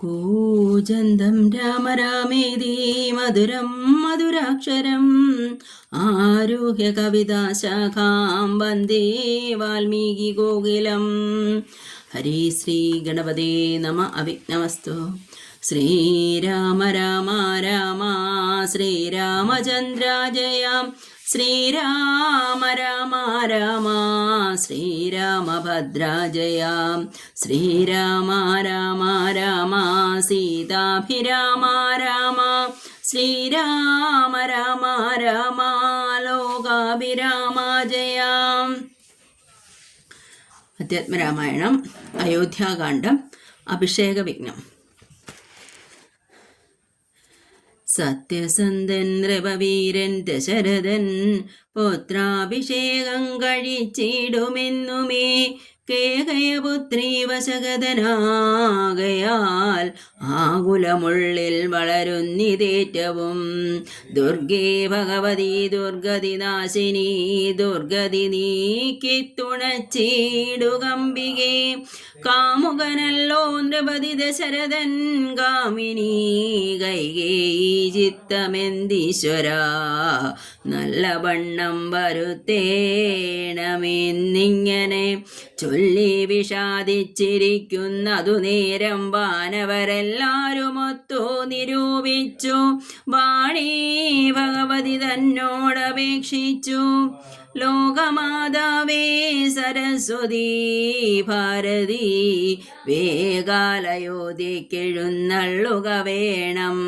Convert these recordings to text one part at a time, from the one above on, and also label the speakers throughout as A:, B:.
A: കൂജന്തം രാമ രാമേതി മധുരം മധുരാക്ഷരം. ആരുഹ്യ കവിതാശാഖാം വന്ദേ വാൽമീകി ഗോകുലം. ഹരി ശ്രീ ഗണപതേ നമ. അവിഘ്നമസ്തു. ശ്രീരാമ രാമ രാമ ശ്രീരാമചന്ദ്ര ജയാം ശ്രീരാമ രാമ രാമ ശ്രീരാമഭദ്ര ജയാം ശ്രീരാമ രാമ രാമ സീതാഭിരാമ രാമ ശ്രീരാമ രാമ രാമ ലോകാഭിരാമ ജയാം അധ്യാത്മരാമായണം അയോധ്യാകാന്ഡം അഭിഷേക വിഘ്നം സത്യസന്ധൻ നൃപവീരൻ ദശരഥൻ പുത്രാഭിഷേകം കഴിച്ചിടുമെന്നുമേ കേകയപുത്രി വശഗതനാകയാൽ ആകുലമുള്ളിൽ വളരുന്നിതേറ്റവും. ദുർഗേ ഭഗവതി ദുർഗതി നാശിനി ദുർഗതി നീക്കി തുണച്ചീടുകമ്പികേ കാമുകനല്ലോ നൃപതി ദശരഥൻ കാമിനി കൈകേ ചിത്തമെന്തീശ്വര? നല്ല വണ്ണം വരുത്തേണമെന്നിങ്ങനെ ചൊല്ലി വിഷാദിച്ചിരിക്കുന്നതു നേരം വാനവരെല്ലാരുമൊത്തു നിരൂപിച്ചു. വാണി ഭഗവതി തന്നോടപേക്ഷിച്ചു. ലോകമാതാവേ സരസ്വതി ഭാരതി വേഗാലയോധിക്കെഴുന്നള്ളുക വേണം.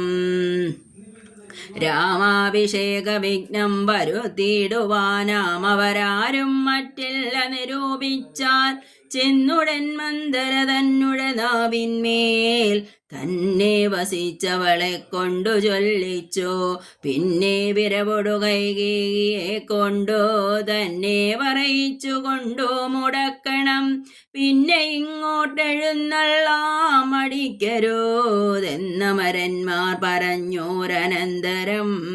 A: രാമാഭിഷേക വിഘ്നം വരുത്തിയിടുവാനാം അവരാരും മറ്റില്ല നിരൂപിച്ചാൽ ചെന്നുടൻ മന്ദര തന്നുടെ നാവിന്മേൽ. തന്നെ വസിച്ചവളെ കൊണ്ടു ചൊല്ലിച്ചു. പിന്നെ വിരവൊടു കൈകിയെ കൊണ്ടു തന്നെ പറയിച്ചു കൊണ്ടു മുടക്കണം. പിന്നെ ഇങ്ങോട്ടെഴുന്നള്ളാം അടിക്കരുതെന്നമരന്മാർ പറഞ്ഞോരനന്തരം.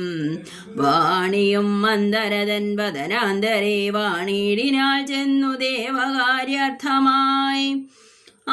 A: വാണിയും മന്ദരതൻ വദനാന്തരേ വാണിയിടിനാൽ ചെന്നു ദേവകാര്യാർത്ഥമായി.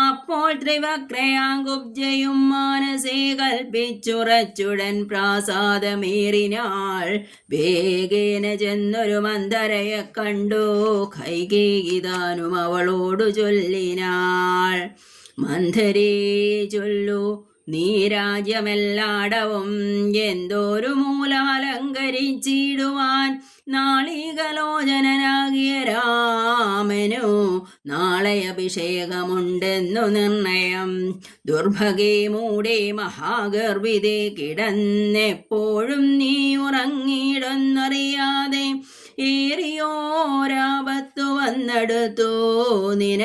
A: അപ്പോൾ ത്രിവക്രയാങ്കുബ്ജയും മാനസേ കൽപ്പിച്ചുറച്ചുടൻ പ്രാസാദമേറിനാൾ വേഗേന ചെന്നൊരു മന്ദരയെ കണ്ടു. കൈകേകിതാനും അവളോടു ചൊല്ലിനാൾ. മന്ധരേ ചൊല്ലു. നീ രാജ്യമെല്ലാടവും എന്തോരു മൂലമലങ്കരിച്ചിടുവാൻ നാളികലോചനനാകിയ രാമനു നാളെ അഭിഷേകമുണ്ടെന്നു നിർണയം. ദുർഭഗേ മൂടെ മഹാഗർവിതെ കിടന്നെപ്പോഴും നീ ഉറങ്ങിയിടൊന്നറിയാതെ ഏറിയോരാപത്തു വന്നെടുത്തു. നിന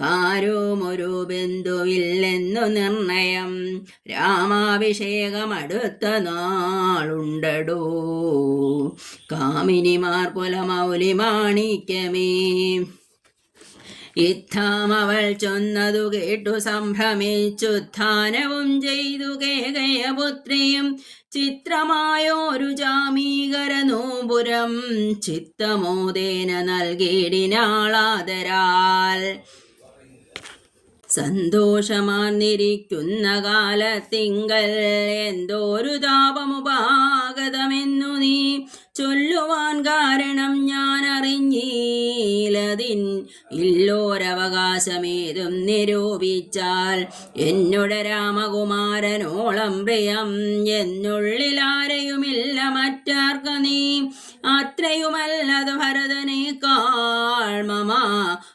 A: കാരുമൊരു ബന്ധുവില്ലെന്നു നിർണയം. രാമാഭിഷേകം അടുത്ത നാളുണ്ടടോ. കാമിനിമാർ കുലമൗലി മാണിക്യമേ. അവൾ ചൊന്നതു കേട്ടു സംഭ്രമിച്ചുത്ഥാനവും ചെയ്തു കേകയപുത്രിയും. ചിത്രമായോരു ജാമീകര നോമ്പുരം ചിത്തമോദേന നൽകിയിടിനാളാദരാൽ. സന്തോഷമാർന്നിരിക്കുന്ന കാലത്തിങ്കൽ എന്തോരു താപമുപാഗതമെന്നു നീ ചൊല്ലുവാൻ കാരണം ഞാൻ അറിഞ്ഞീലതിൻ ഇല്ലോരവകാശമേതും നിരൂപിച്ചാൽ എന്നോട് രാമകുമാരനോളം പ്രിയം. എന്നുള്ളിലാരെയുമില്ല മറ്റാർക്ക നീ അത്രയുമല്ലത് ഭരതനേക്കാൾ മമ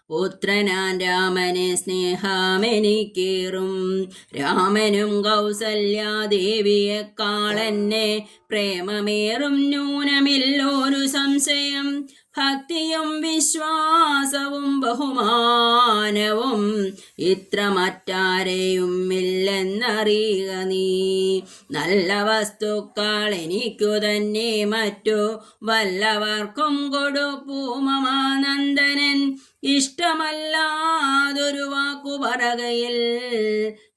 A: പുത്രനാൻ രാമനെ സ്നേഹമെനിക്കേറും. രാമനും കൗസല്യാദേവിയെക്കാളെന്നെ പ്രേമമേറും ന്യൂനമില്ലോരു സംശയം. ഭക്തിയും വിശ്വാസവും ബഹുമാനവും ഇത്ര മറ്റാരെയും ഇല്ലെന്നറിയുക നീ. നല്ല വസ്തുക്കൾ എനിക്കു തന്നെ മറ്റു വല്ലവർക്കും കൊടുപ്പൂമമാനന്ദനൻ ഇഷ്ടമല്ലാതൊരു വാക്കു പറകയിൽ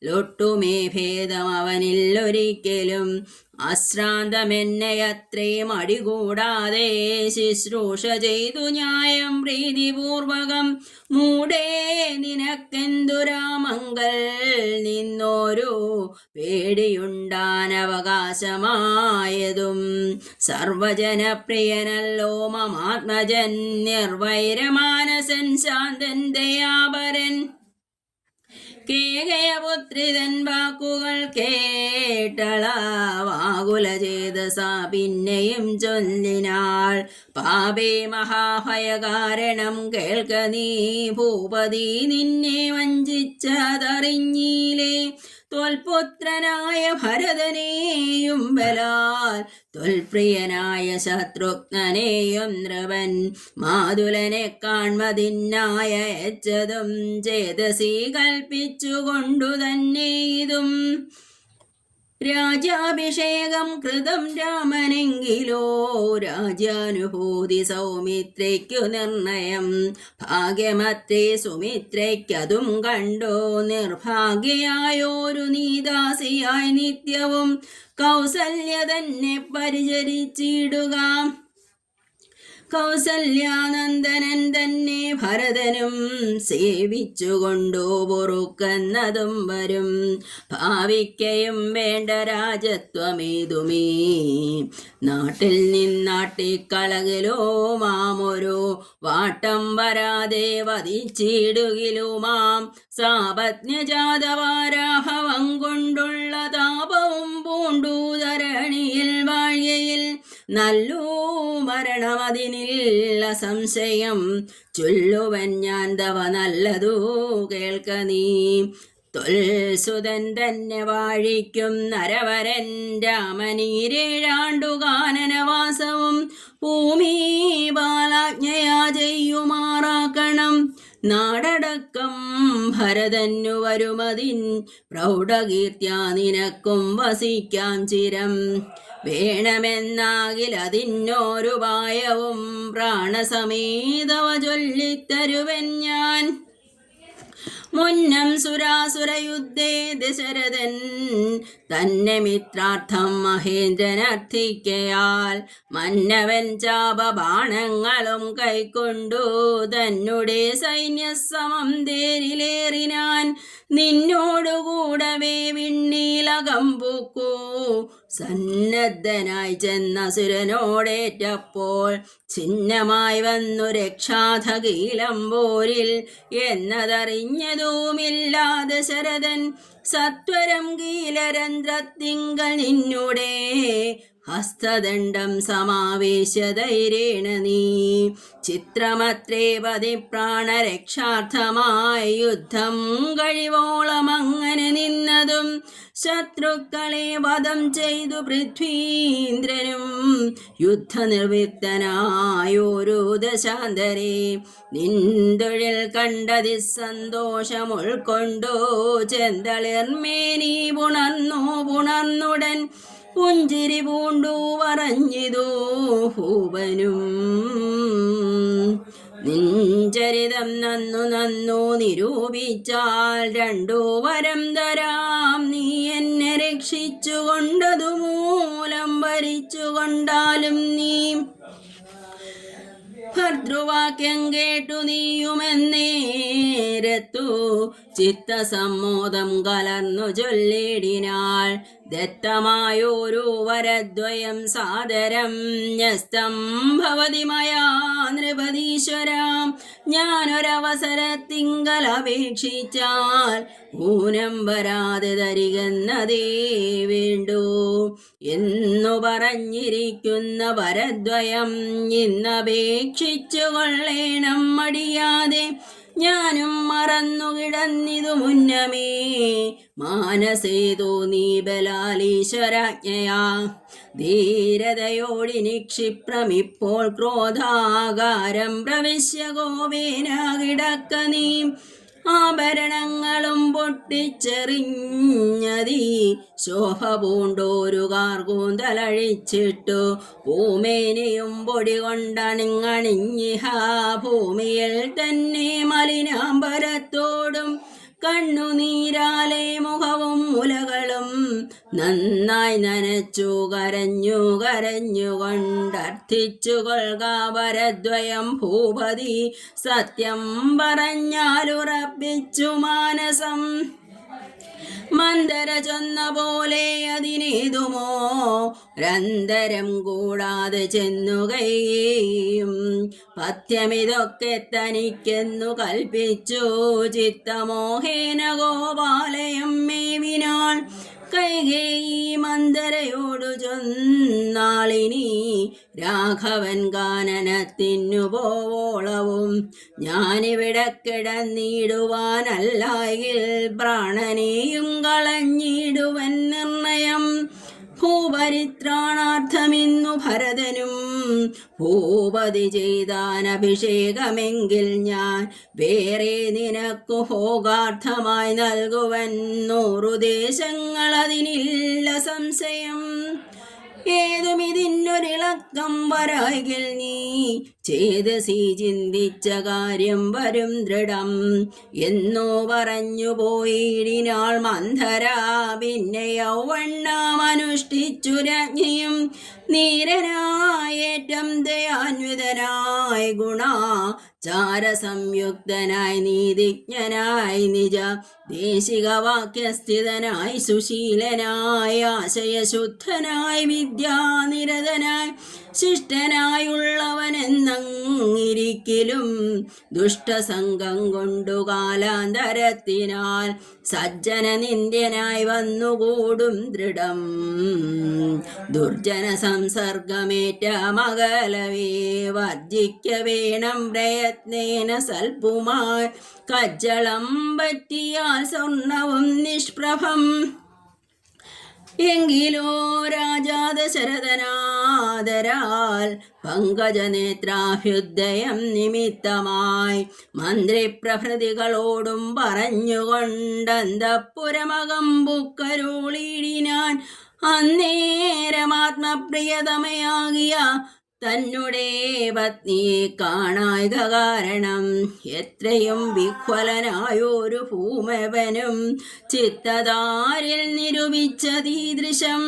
A: ലൊട്ടുമേ ഭേദം അവനിൽ ഒരിക്കലും അശ്രാന്തമെന്നെ അത്രയും അടികൂടാതെ ശുശ്രൂഷ ചെയ്തു ന്യായം പ്രീതിപൂർവകം. മൂടേ നിനക്കെന്തുരാമങ്കൽ നിന്നോരു പേടിയുണ്ടാനവകാശമായതും സർവജനപ്രിയനല്ലോ മമാത്മജൻ നിർവൈരമാനസൻ ശാന്തൻ ദയാപരൻ. കേകയപുത്രിതൻ വാക്കുകൾ കേട്ടളവാകുല ചേതസ പിന്നെയും ചൊല്ലിനാൾ. പാപേ മഹാഭയകാരണം കേൾക്ക നീ ഭൂപതി നിന്നെ വഞ്ചിച്ചതറിഞ്ഞീലേ. തോൽപുത്രനായ ഭരതനെയും ബലാൽ. തൊൽപ്രിയനായ ശത്രുഘ്നനെയും നൃപൻ മാതുലനെ കാൺമതിനായ ചേതസി കൽപ്പിച്ചുകൊണ്ടു തന്നെ ഇതും രാജാഭിഷേകം കൃതം രാമനെങ്കിലോ രാജാനുഭൂതി സൗമിത്രയ്ക്കു നിർണയം. ഭാഗ്യമത്രേ സുമിത്രയ്ക്കതും കണ്ടോ നിർഭാഗ്യയായോരു നീദാസിയായി നിത്യവും കൗസല്യ തന്നെ പരിചരിച്ചിടുക. കൗസല്യാനന്ദനൻ തന്നെ ഭരതനും സേവിച്ചുകൊണ്ടു പൊറുക്കുന്നതും വരും. ഭാവിക്കയും വേണ്ട രാജത്വമേതുമേ നാട്ടിൽ നിന്നാട്ടിക്കളകിലോ മാമൊരു വാട്ടം വരാതെ വധിച്ചിടുകിലോ മാം സാപജ്ഞജാതവാരാഭവം കൊണ്ടുള്ള താപവും പൂണ്ടു ധരണിയിൽ വാഴ്യയിൽ നല്ലൂ മരണമതിനില്ല സംശയം. ചൊല്ലുവൻ ഞാൻ തവ നല്ലതു കേൾക്ക നീ. തൊൽസുതൻ തന്നെ വാഴിക്കും നരവരൻ രാമനീരേഴാണ്ടു കാനനവാസവും ഭൂമി ബാലാജ്ഞയാ ചെയ്യുമാറാക്കണം. നാടടക്കം ഭരതന്നു വരുമതിൻ പ്രൗഢകീർത്യാ നിനക്കും വസിക്കാം ചിരം. വേണമെന്നാകിൽ അതിനോരുപായവും പ്രാണസമേതവ ചൊല്ലിത്തരുവൻ ഞാൻ. മുന്നം സുരാസുരയുദ്ധേ ദശരഥൻ തന്നെ മിത്രാർത്ഥം മഹേന്ദ്രനർത്ഥിക്കയാൽ മന്നവൻ ചാപബാണങ്ങളും കൈക്കൊണ്ടു തന്നെ സൈന്യസമം തേരിലേറിനാൻ നിന്നോടുകൂടവേ വിണ്ണീലകം പൂക്കൂ സന്നദ്ധനായി ചെന്ന സുരനോടേറ്റപ്പോൾ ചിഹ്നമായി വന്നു രക്ഷാധകീലം പോരിൽ. എന്നതറിഞ്ഞതുമില്ലാതെ ശരദൻ സത്വരം കീലരന്ധ്രത്തിങ്കൾ നിന്നുടെ ഹസ്തദണ്ഡം സമാവേശധൈര്യേണ നീ. ചിത്രമത്രേ പതി പ്രാണരക്ഷാർത്ഥമായ യുദ്ധം കഴിവോളം അങ്ങനെ നിന്നതും ശത്രുക്കളെ വധം ചെയ്തു പൃഥ്വീന്ദ്രനും യുദ്ധനിർവൃത്തനായോരോ ദശാന്തരെ. നിന്തൊഴിൽ കണ്ടതി സന്തോഷം ഉൾക്കൊണ്ടോ ചെന്തളിർമേനി പുണർന്നു പുണർന്നുടൻ പുഞ്ചിരി പൂണ്ടു പറഞ്ഞിതു ഹൂപനും നിഞ്ചരിതം നന്നു നന്നു നിരൂപിച്ചാൽ രണ്ടു വരം തരാം. നീ എന്നെ രക്ഷിച്ചു കൊണ്ടതു മൂലം ഭരിച്ചു കൊണ്ടാലും നീ ഭർതൃവാക്യം കേട്ടു നീയുമെന്നേരത്തു ചിത്തസമ്മോദം കലർന്നു ചൊല്ലിടിനാൾ. ദത്തമായൊരു വരദ്വയം സാദരം ന്യസ്തം ഭവതി മയാ നൃപതീശ്വരാം. ഞാനൊരവസരത്തിങ്കൽ അപേക്ഷിച്ചാൽ ഊനം വരാതെ തരികെന്നതേ വേണ്ടു. എന്നു പറഞ്ഞിരിക്കുന്ന വരദ്വയം ഇന്നപേക്ഷിച്ചു കൊള്ളേണം മടിയാതെ. ഞാനും മറന്നു കിടന്നിതു മുന്നമേ. മാനസേതോ നീ ബലാലീശ്വരാജ്ഞയാ. ധീരതയോടി നിക്ഷിപ്രമിപ്പോൾ ക്രോധാകാരം പ്രവിശ്യ ഗോവേന കിടക്ക നീ. ആഭരണങ്ങളും പൊട്ടിച്ചെറിഞ്ഞതി. ശോഭ പൂണ്ടോരു കാർകൂന്തലഴിച്ചിട്ടു. ഭൂമേനിയും പൊടി കൊണ്ടണിങ്ങണിഞ്ഞിഹ ഭൂമിയിൽ തന്നെ മലിനാമ്പരത്തോടും കണ്ണുനീരാലെ മുഖവും മുലകളും നന്നായി നനച്ചു കരഞ്ഞു കരഞ്ഞു കൊണ്ടർത്ഥിച്ചു കൊള്ളുക വരദ്വയം ഭൂപതി സത്യം പറഞ്ഞാലുറപ്പിച്ചു മാനസം. മന്ദര ചെന്ന പോലെ അതിനേതുമോ രന്തരം കൂടാതെ ചെന്നുകയും പത്യമിതൊക്കെ തനിക്കെന്നു കൽപ്പിച്ചു ചിത്തമോഹേന ഗോപാലയം മേവിനാൾ. കൈകേ മന്ദരയോടു ചൊന്നാളിനി രാഘവൻ ഗാനനത്തിനു പോവോളവും. ഞാനിവിടെ കിടന്നിടുവാനല്ലായിൽ പ്രാണനെയും കളഞ്ഞിടുവൻ നിർണയം. ഭൂപരിത്രാണാർത്ഥമിന്നു ഭരതനും. ഭൂപതി ചെയ്താൻ അഭിഷേകമെങ്കിൽ ഞാൻ വേറെ നിനക്കു ഭോഗാർത്ഥമായി നൽകുവൻ. നൂറു ദേശങ്ങളതിനില്ല സംശയം. ഏതുമിതിനൊരിളക്കം വരായിൽ നീ? ചേതസി ചിന്തിച്ച കാര്യം വരും ദൃഢം. എന്നോ പറഞ്ഞു പോയിടിനാൾ മന്ധര. പിന്നെ യൗവണ്ണമനുഷ്ഠിച്ചു രാജ്ഞിയും നീരനായേറ്റം ദയാന്വിതനായി ഗുണ ചാരസംയുക്തനായി നീതിജ്ഞനായി നിജ ദേശിക വാക്യസ്ഥിതനായി സുശീലനായി ആശയശുദ്ധനായി വിദ്യാനിരതനായി ശിഷ്ടനായുള്ളവനെന്നങ്ങിരിക്കലും ദുഷ്ടസംഗം കൊണ്ടു കാലാന്തരത്തിനാൽ സജ്ജന നിന്ദ്യനായി വന്നുകൂടും ദൃഢം. ദുർജന സംസർഗമേറ്റ മകലവേ വർജിക്ക വേണം പ്രയത്നേന സൽപുമാർ. കജ്ജളം പറ്റിയാൽ സ്വർണവും നിഷ്പ്രഭം. എങ്കിലോ രാജാദശരഥനാദരാൽ പങ്കജനേത്രാഭ്യുദയം നിമിത്തമായി മന്ത്രിപ്രഭൃതികളോടും പറഞ്ഞുകൊണ്ടന്തപ്പുരമകം ബുക്കരുളിടിനാൻ അന്നേരമാത്മപ്രിയതമയാകിയ തന്നെ പത്നിയെ കാണായത കാരണം എത്രയും വിഹ്വലനായൊരു ഭൂമവനും ചിത്തതാരിൽ നിരൂപിച്ചതീദൃശം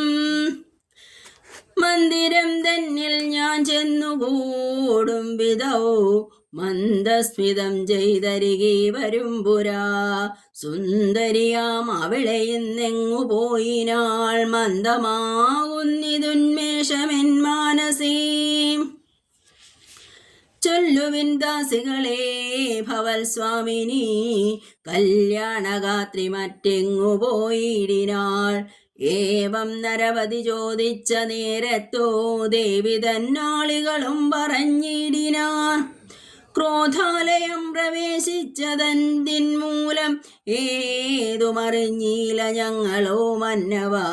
A: മന്ദിരം തന്നിൽ ഞാൻ ചെന്നുകൂടും വിധൗ മന്ദസ്മിതം ചെയ്തരികെ വരും പുരാ. സുന്ദരിയാം അവളെ ഇന്നെങ്ങു പോയിനാൾ മന്ദമാകുന്നിതുന്മേഷമെൻ മാനസേ. ചൊല്ലുവിൻ ദാസികളെ ഭവൽ സ്വാമിനി കല്യാണഗാത്രി മറ്റെങ്ങു പോയിടിനാൾ. ഏവം നരവതി ചോദിച്ച നേരത്തോ ദേവി തന്നാളികളും പറഞ്ഞിടിനാർ ക്രോധാലയം പ്രവേശിച്ചതന്തിൻ മൂലം ഏതുമറിഞ്ഞീല ഞങ്ങളോ മന്നവാ?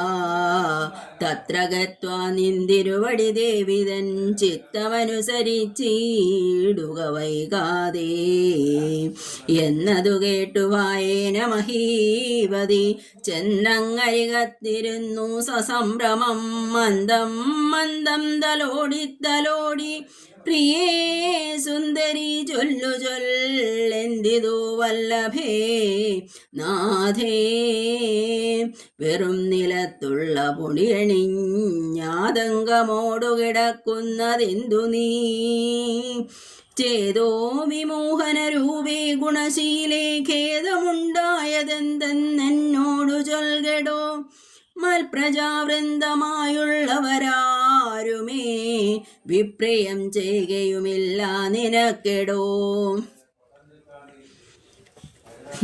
A: തത്ര ഗത്വാ നിന്തിരുവടി ദേവിതൻ ചിത്തമനുസരിച്ചിടുക വൈകാതെ. എന്നതു കേട്ടു വായേന മഹീപതി ചെന്നങ്ങരികത്തിരുന്നു സസംഭ്രമം മന്ദം മന്ദം തലോടി തലോടി പ്രിയേ സുന്ദരി ചൊല്ലു ചൊല്ലെന്തിതു വല്ലഭേ? നാഥേ വെറും നിലത്തുള്ള പൊടിയണിഞ്ഞാതങ്കമോടു കിടക്കുന്നതെന്തു നീ? ചേതോ വിമോഹന രൂപേ ഗുണശീലേ ഖേദമുണ്ടായതെന്തെന്നോടു ചൊൽകടോ? മൽപ്രജാവൃന്ദമായുള്ളവരാരുമേ വിപ്രയം ചെയ്യുകയുമില്ല നിനക്കെടോ.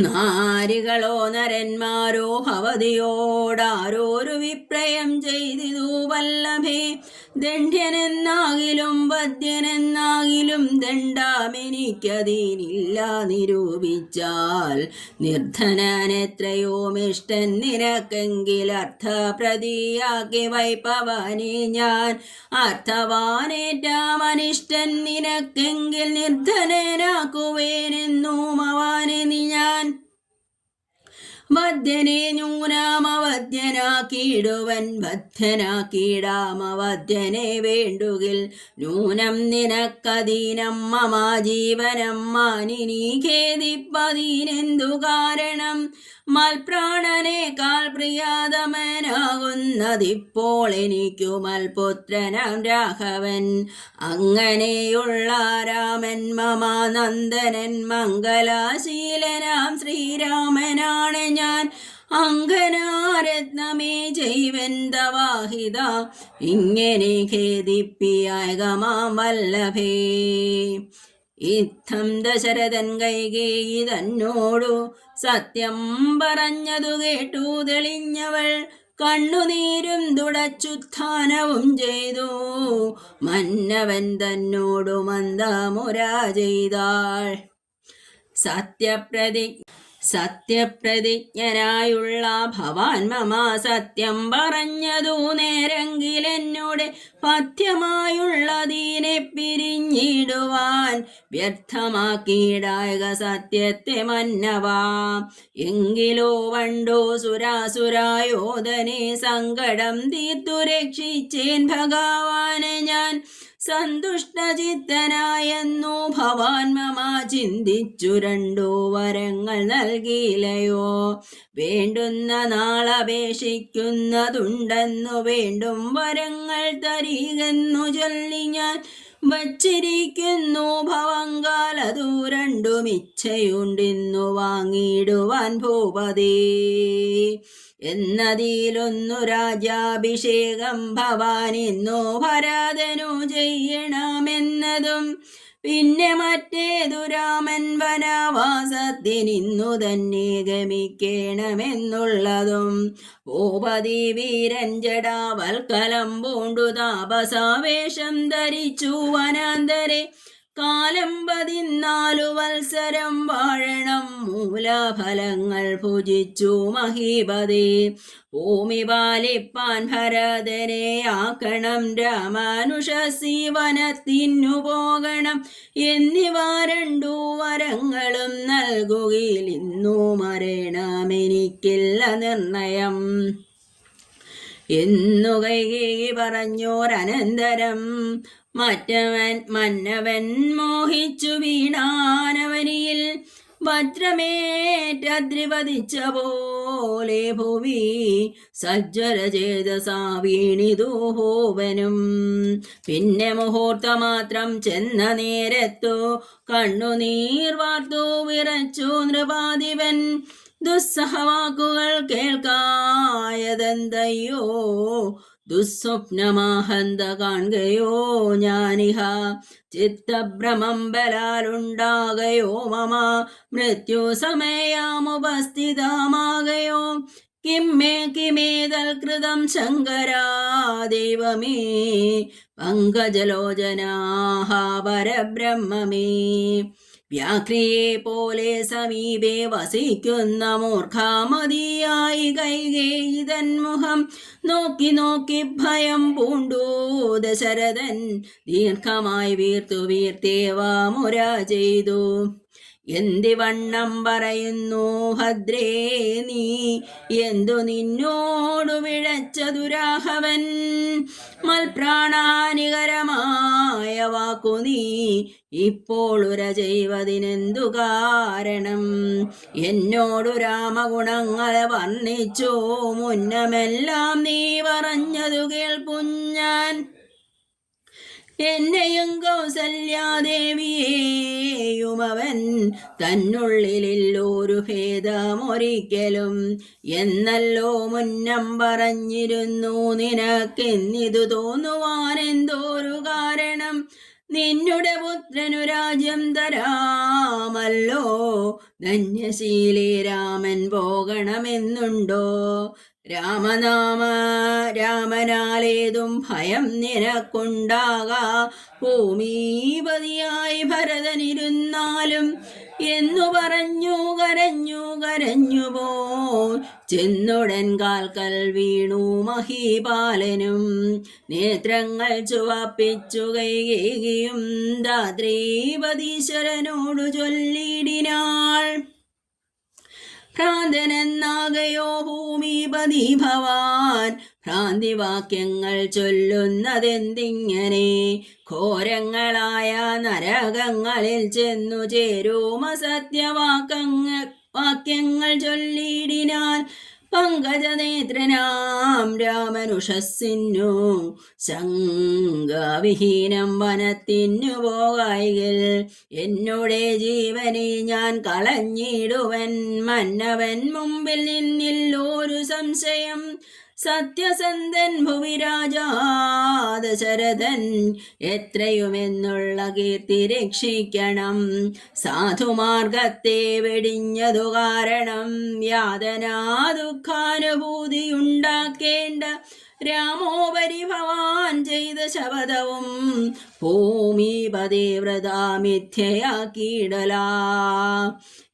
A: നാരികളോ നരന്മാരോ ഭവതിയോടാരോരു വിപ്രയം ചെയ്തിതു വല്ലഭേ. ദണ്ഡ്യനെന്നാകിലും വദ്യനെന്നാകിലും ദണ്ഡാമെനിക്കതിനില്ല നിരൂപിച്ചാൽ. നിർധനനെത്രയോ മിഷ്ടൻ നിനക്കെങ്കിൽ അർത്ഥപ്രതിയാക്കി വൈപ്പവനെ ഞാൻ. അർത്ഥവാനേറ്റാമനിഷ്ടൻ നിനക്കെങ്കിൽ നിർധനനാക്കുവേനെന്നും അവനെ നീ ഞാൻ. ബദ്ധനെ ന്യൂനാമവദ്യനാക്കിയിടുവൻ ബദ്ധനാക്കിയിടാമവദ്യനെ വേണ്ടുകിൽ. ന്യൂനം നിനക്കതീനം മമാ ജീവനം ഖേദിപ്പതീനെന്തു കാരണം? മൽപ്രാണനേക്കാൾ പ്രിയാതമനാകുന്നതിപ്പോൾ എനിക്കു മൽപുത്രനാം രാഘവൻ. അങ്ങനെയുള്ള രാമൻ മമാനന്ദനൻ മംഗലാശീലനാം ശ്രീരാമനാണ് ഞാൻ. അങ്കനാരത്നമേ ജൈവന്തവാഹിത ഇങ്ങനെ ഖേദിപ്പിയായകമാം വല്ലഭേ. ഇത്തം ദശരഥൻ കൈകേയി തന്നോടു സത്യം പറഞ്ഞതു കേട്ടു തെളിഞ്ഞവൾ. കണ്ണുനീരും തുടച്ചുത്ഥാനവും ചെയ്തു. മന്നവൻ തന്നോടു മന്ദമുര ചെയ്താൾ. സത്യപ്രതി സത്യപ്രതിജ്ഞനായുള്ള ഭവാൻ മമ സത്യം പറഞ്ഞതു നേരെങ്കിലെന്നോട് പഥ്യമായുള്ളതിനെ പിരിഞ്ഞിടുവാൻ വ്യർത്ഥമാക്കിയിടായക സത്യത്തെ മന്നവാ. എങ്കിലോ വണ്ടോ സുരാസുരായോധനെ സങ്കടം തീർത്തു രക്ഷിച്ചേൻ ഭഗവാനെ ഞാൻ സന്തുഷ്ടചിത്തനായെന്നു ഭവാൻ മമ ചിന്തിച്ചു രണ്ടു വരങ്ങൾ നൽകിയില്ലയോ? വേണ്ടുന്ന നാളപേക്ഷിക്കുന്നതുണ്ടെന്നു വേണ്ടും വരങ്ങൾ തരികെന്നു ചൊല്ലി ഞാൻ വച്ചിരിക്കുന്നു ഭവങ്കാലതു രണ്ടും ഇച്ഛയുണ്ടിന്നു വാങ്ങിയിടുവാൻ ഭൂപതേ. എന്നതിലൊന്നു രാജാഭിഷേകം ഭവാനിന്നു ഭരാതനു ചെയ്യണമെന്നതും പിന്നെ മറ്റേതു രാമൻ വനവാസത്തിനിന്നു തന്നെ ഗമിക്കണമെന്നുള്ളതും. ഭൂപതി വീരൻ ജടാവൽക്കലം പൂണ്ടു താപസാവേശം ധരിച്ചു വനാന്തരെ. കാലം പതിനാലു വത്സരം വാഴണം. മൂലഫലങ്ങൾ ഭുജിച്ചു മഹീപതി. ഭൂമി പാലിപ്പാൻ ഭരതനെ ആക്കണം. രാമാനുഷീവനത്തിന്നു വനത്തിനു പോകണം. എന്നിവ രണ്ടു വരങ്ങളും നൽകുകയിൽ ഇന്നു മരണമെനിക്കില്ല നിർണയം. എന്നു കൈകി പറഞ്ഞോരനന്തരം. മറ്റവൻ മന്നവൻ മോഹിച്ചു വീണാനവനിയിൽ വജ്രമേറ്റദ്രിപതിച്ച പോലെ ഭുവി സജ്ജര സാവീണി ഹോവനും. പിന്നെ മുഹൂർത്തമാത്രം ചെന്ന നേരത്തു കണ്ണുനീർ വാർത്തു വിറച്ചു നൃപാധിപൻ. ദുസ്സഹവാക്കുകൾ കേൾക്കായതെന്തയ്യോ ദുസ്വപ്നമാഹന്ത കാണുകയോ ഞാനിഹ ചിത്തഭ്രമം ബലാലുണ്ടാകയോ മമ മൃത്യു സമയമുപസ്ഥിതമാകയോ കിമ്മേ കിമേതൽ കൃതം ശങ്കരാ ദൈവമേ പങ്കജലോചനാഹ പരബ്രഹ്മമേ. വ്യാഘ്രിയെ പോലെ സമീപേ വസിക്കുന്ന മൂർഖാമതിയായി കൈകേയിതൻ മുഖം നോക്കി നോക്കി ഭയം പൂണ്ടു. ദശരഥൻ ദീർഘമായി വീർത്തു വീർത്തേവാമുര ചെയ്തു. എന്തിവണ്ണം പറയുന്നു ഭദ്രേ നീ? എന്തു നിന്നോടു വിഴച്ച ദുരാഹവൻ മൽപ്രാണാനികരമായ വാക്കു നീ ഇപ്പോൾ ഉര ചെയ്വതിനെന്തു കാരണം? എന്നോടു രാമഗുണങ്ങളെ വർണിച്ചോ. മുന്നമെല്ലാം നീ പറഞ്ഞതു കേൾപ്പുഞ്ഞാൻ എന്നെയും കൗസല്യാദേവിയെയും അവൻ തന്നുള്ളിലൊരു ഭേദമൊരിക്കലും. എന്നല്ലോ മുന്നം പറഞ്ഞിരുന്നു നിനക്കെന്നിതു തോന്നുവാൻ എന്തോരു കാരണം? നിന്നുടെ പുത്രനു രാജ്യം തരാമല്ലോ. ധന്യശീലേ രാമൻ പോകണമെന്നുണ്ടോ? രാമനാമ രാമനാലേതും ഭയം നിനക്കുണ്ടാകാ. ഭൂമിപതിയായി ഭരതനിരുന്നാലും എന്നു പറഞ്ഞു കരഞ്ഞു കരഞ്ഞു പോ ചെന്നുടൻ കാൽക്കൽ വീണു മഹീപാലനും. നേത്രങ്ങൾ ചുവപ്പിച്ചു കൈകേകിയും ദാത്രീപതീശ്വരനോടു ചൊല്ലിടിനാൾ. ഭ്രാന്തനെന്നാകയോ ഭൂമിപതി ഭവാൻ ഭ്രാന്തിവാക്യങ്ങൾ ചൊല്ലുന്നതെന്തിങ്ങനെ? ഘോരങ്ങളായ നരകങ്ങളിൽ ചെന്നു ചേരുമ സത്യവാക്യങ്ങൾ വാക്യങ്ങൾ ചൊല്ലിയിടിനാൽ പങ്കജനേത്രനാം രാമനുഷസ്സിന്നു. സംഘവിഹീനം വനത്തിന്നു പോകായിൽ എന്നോടെ ജീവനെ ഞാൻ കളഞ്ഞിടുവൻ. മന്നവൻ മുമ്പിൽ നിന്നിൽ ഒരു സംശയം. സത്യസന്ധൻ ഭുവിരാജാദശരഥൻ എത്രയുമെന്നുള്ള കീർത്തി രക്ഷിക്കണം. സാധുമാർഗത്തെ വെടിഞ്ഞതു കാരണം യാതനാ ദുഃഖാനുഭൂതി ഉണ്ടാക്കേണ്ട രാമോപരി ഭവാൻ ചെയ്ത ശപഥവും ഭൂമിപതേ വ്രതാമിഥ്യയാക്കിയിടലാ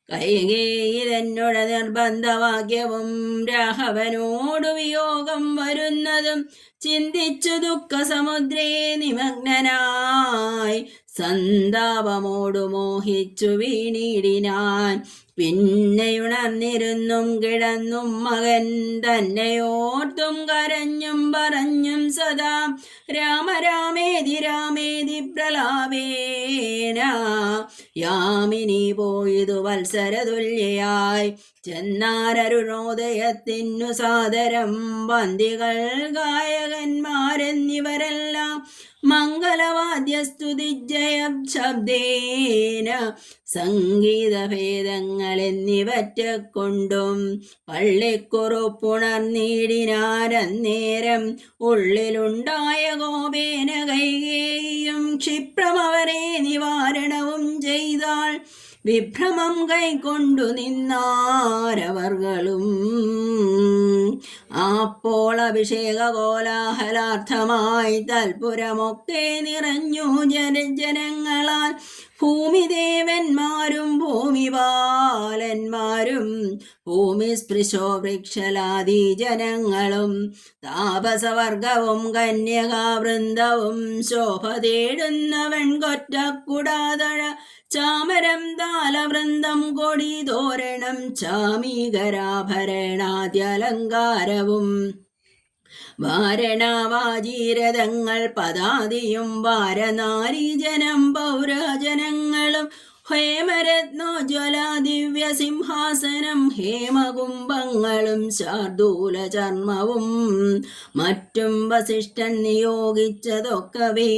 A: കൈകേയിലെന്നോട് നിർബന്ധവാക്യവും രാഘവനോട് വിയോഗം വരുന്നതും ചിന്തിച്ചു ദുഃഖ സമുദ്രേ നിമഗ്നനായി സന്താപമോടു മോഹിച്ചു വീണിടിനാൻ. പിന്നെയുണർന്നിരുന്നും കിടന്നും മകൻ തന്നെയോർത്തും കരഞ്ഞും പറഞ്ഞും സദാ രാമ രാമേതി രാമേതി പ്രലാപേന. യാമിനി പോയതു വത്സരതുല്യായി ചെന്നാരരുണോദയത്തിനു സാദരം വന്തികൾ ഗായകന്മാരെന്നിവരെല്ലാം മംഗളവാദ്യസ്തുതിജയ ശബ്ദേന സംഗീതഭേദങ്ങൾ എന്നിവറ്റ കൊണ്ടും പള്ളിക്കുറുപ്പുണർന്നീടിനാരന്നേരം ഉള്ളിലുണ്ടായ ഗോപേന കൈകേയും ക്ഷിപ്രമവരെ വിഭ്രമം കൈക്കൊണ്ടു നിന്നാരവർകളും. അപ്പോൾ അഭിഷേക കോലാഹലാർത്ഥമായി തൽപുരമൊക്കെ നിറഞ്ഞു ജന ജനങ്ങളാൽ ഭൂമിദേവന്മാരും ഭൂമിപാലന്മാരും ഭൂമി സ്പൃശോ വൃക്ഷലാദി ജനങ്ങളും താപസവർഗവും കന്യകാവൃന്ദവും ശോഭ തേടുന്ന വെൺകൊറ്റ കുടാതഴ ചാമരം താലവൃന്ദം കൊടി തോരണം ചാമീകരാഭരണാദ്യലങ്കാരവും വാരണാവാജീരഥങ്ങൾ പതാതിയും വാരനാരീജനം പൗരജനങ്ങളും ഹേമരത്നോജ്വല ദിവ്യ സിംഹാസനം ഹേമകുംഭങ്ങളും ശാർദൂല ചർമ്മവും മറ്റും വസിഷ്ഠൻ നിയോഗിച്ചതൊക്കവേ.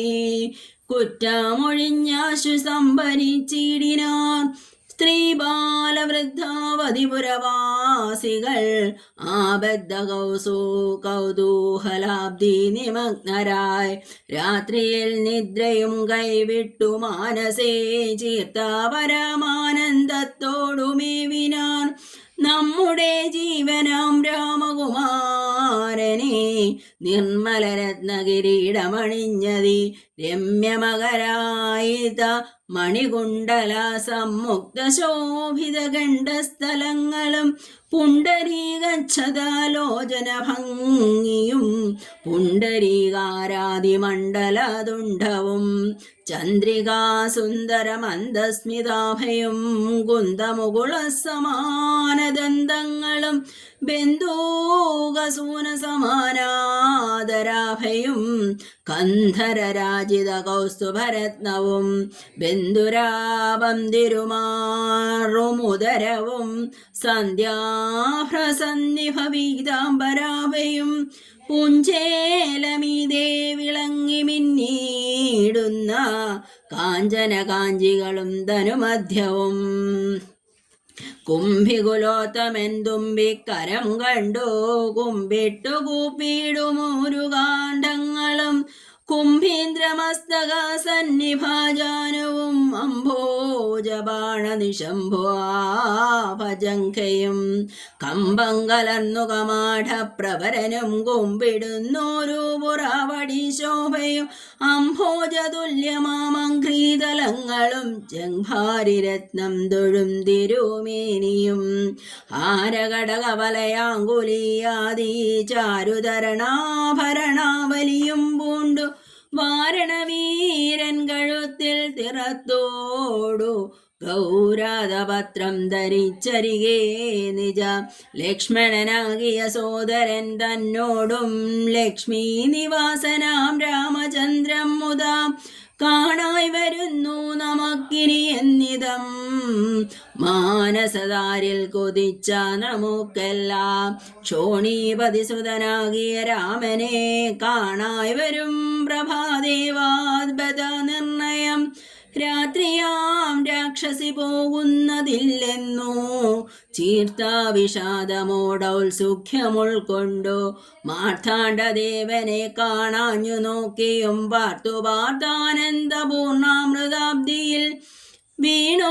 A: കുറ്റമൊഴിഞ്ഞാശു സംഭരിച്ചിടിനാർ സ്ത്രീ ബാലവൃദ്ധാവതിപുരവാസികൾ ആബദ്ധ കൗസു കൗതൂഹലാബ്ദി നിമഗ്നരായി. രാത്രിയിൽ നിദ്രയും കൈവിട്ടു മാനസേ ചീർത്ത പരമാനന്ദത്തോടുമേവിനാൻ നമ്മുടെ ജീവനാം രാമകുമാരനെ നിർമ്മലരത്നകിരീടമണിഞ്ഞതി. രമ്യമകരായിത മണികുണ്ടല സമ്മുക്ത ശോഭിത ഗണ്ഡസ്ഥലങ്ങളും പുണ്ടരീകച്ഛതാലോചന ഭംഗിയും പുണ്ടരീകാരാതിമണ്ഡലതുണ്ഡവും ചന്ദ്രികാസുന്ദരമന്ദസ്മിതാഭയും കുന്തമുകുള സമാനദന്തങ്ങളും ബന്ധൂകസൂന സമാനാദരാഭയും കന്ധരരാജിത കൗസ്തുഭരത്നവും ബന്ധുരാപം തിരുമാറുമുദരവും സന്ധ്യാഭ്രസന്നിഭവീതാംബരാഭയും പുഞ്ചേലമീതേ വിളങ്ങി മിന്നീടുന്ന കാഞ്ചന കാഞ്ചികളും ധനുമധ്യവും. കുംഭികുലോത്തമെന്തുമ്പിക്കരം കണ്ടു കുമ്പിട്ടു കൂപ്പിടുമൂരു കാണ്ഡങ്ങളും കുംഭീന്ദ്രമസ്തക സന്നിഭാജാനവും അംഭോജബാണ നിശംഭുവാഭജങ്കയും കമ്പം കലർന്നു കമാഠപ്രവരനും കുമ്പിടുന്നോരു പുറവടി ശോഭയും അംഭോജതുല്യമാമംഘ്രീതലങ്ങളും ജംഭാരിരത്നം തൊഴും തിരുമേനിയും. ഹാരകടകവലയാങ്കുലിയാദി ചാരുതരണാഭരണാവലിയും പൂണ്ടു വാരണവീരൻ കഴുത്തിൽ തിറത്തോടു ഗൗരാതപത്രം ധരിച്ചരികെ നിജ. ലക്ഷ്മണനാകിയ സോദരൻ തന്നോടും ലക്ഷ്മി നിവാസനാം രാമചന്ദ്രം മുതാം. കാണായി വരുന്നു നമുക്കിനി എന്നിതം. മാനസതാരിൽ കൊതിച്ച നമുക്കെല്ലാം ക്ഷോണീപതിസുതനാകിയ രാമനെ കാണായി വരും പ്രഭാദേവാദ്ബദ നിർണയം. രാത്രിയാം രാക്ഷസി പോകുന്നതില്ലെന്നു ചീർത്ത വിഷാദമോടൗത്സുഖ്യമുൾക്കൊണ്ടു മാർത്താണ്ഡദേവനെ കാണാഞ്ഞു നോക്കിയും പാർത്തു പാർത്ഥാനന്ദപൂർണാമൃതാബ്ദിയിൽ വീണോ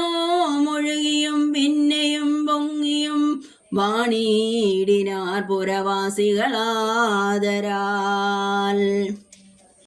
A: മുഴുകിയും പിന്നെയും പൊങ്ങിയും വാണീടിനാർ പുരവാസികളാദരാൽ.